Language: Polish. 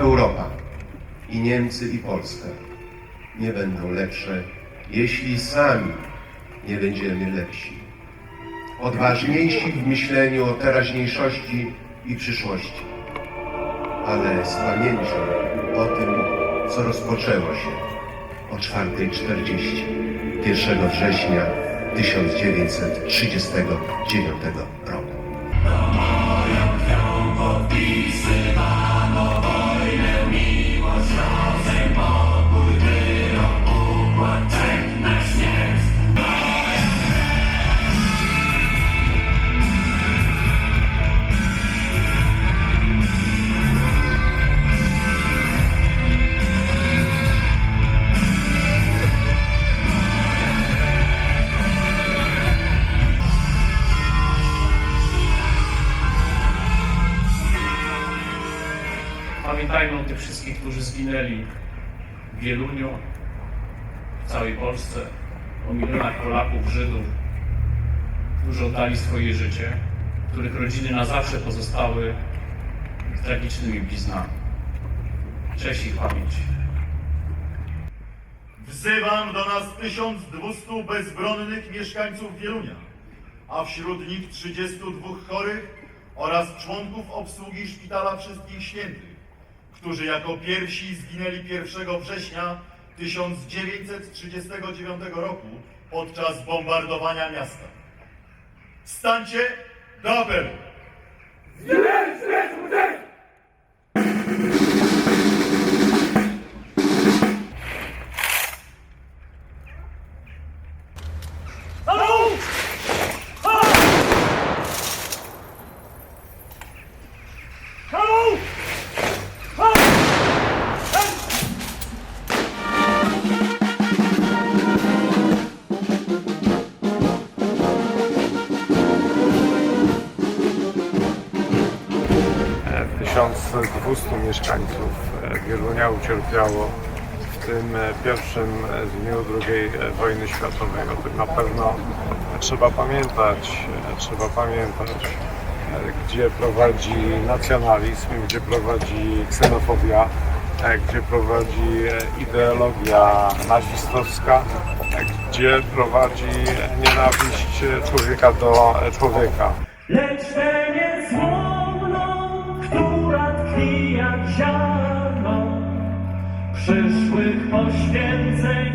Europa i Niemcy i Polska nie będą lepsze, jeśli sami nie będziemy lepsi. Odważniejsi w myśleniu o teraźniejszości i przyszłości, ale z pamięcią o tym, co rozpoczęło się o 4.40 1 września 1939 roku. Pamiętajmy o tych wszystkich, którzy zginęli w Wieluniu, w całej Polsce, o milionach Polaków, Żydów, którzy oddali swoje życie, których rodziny na zawsze pozostały tragicznymi bliznami. Cześć ich. Wzywam do nas 1200 bezbronnych mieszkańców Wielunia, a wśród nich 32 chorych oraz członków obsługi Szpitala Wszystkich Świętych, którzy jako pierwsi zginęli 1 września 1939 roku podczas bombardowania miasta. Stańcie do apelu! 1200 mieszkańców e, Wielunia ucierpiało w tym e, pierwszym e, dniu II wojny światowej. O tym na pewno trzeba pamiętać, trzeba pamiętać, gdzie prowadzi nacjonalizm, gdzie prowadzi ksenofobia, gdzie prowadzi ideologia nazistowska, gdzie prowadzi nienawiść człowieka do człowieka. Lecz która tkwi jak ziarno przyszłych poświęceń